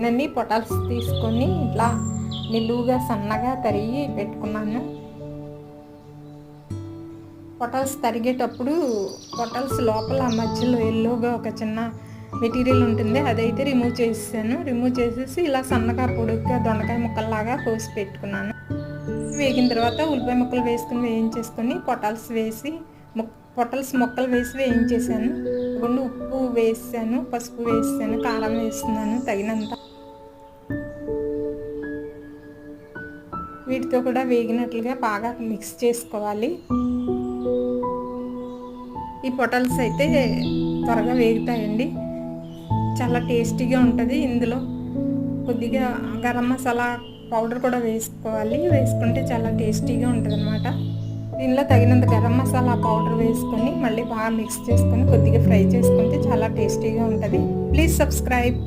నన్ని పొటల్స్ తీసుకొని ఇట్లా నిలువుగా సన్నగా తరిగి పెట్టుకున్నాను. పొటల్స్ తరిగేటప్పుడు పొటల్స్ లోపల మధ్యలో ఎల్లోగా ఒక చిన్న మెటీరియల్ ఉంటుంది అదైతే రిమూవ్ చేసేసాను. రిమూవ్ చేసేసి ఇలా సన్నగా పొడుగ్గా దొండకాయ ముక్కల్లాగా కోసి పెట్టుకున్నాను. వేగిన తర్వాత ఉల్లిపాయ ముక్కలు వేసుకుని వేయించేసుకొని పొటల్స్ వేసి ముక్క పొటల్స్ మొక్కలు వేసి వేయించేసాను ఇప్పుడు ఉప్పు వేసాను పసుపు వేసాను కారం వేస్తున్నాను తగినంత. వీటితో కూడా వేగినట్లుగా బాగా మిక్స్ చేసుకోవాలి. ఈ పొటల్స్ అయితే త్వరగా వేగుతాయండి. చాలా టేస్టీగా ఉంటుంది. ఇందులో కొద్దిగా గరం మసాలా పౌడర్ కూడా వేసుకోవాలి. వేసుకుంటే చాలా టేస్టీగా ఉంటుంది అన్నమాట దీనిలో తగినంత గరం మసాలా పౌడర్ వేసుకొని మళ్ళీ బాగా మిక్స్ చేసుకొని కొద్దిగా ఫ్రై చేసుకుంటే చాలా టేస్టీగా ఉంటుంది. Please subscribe.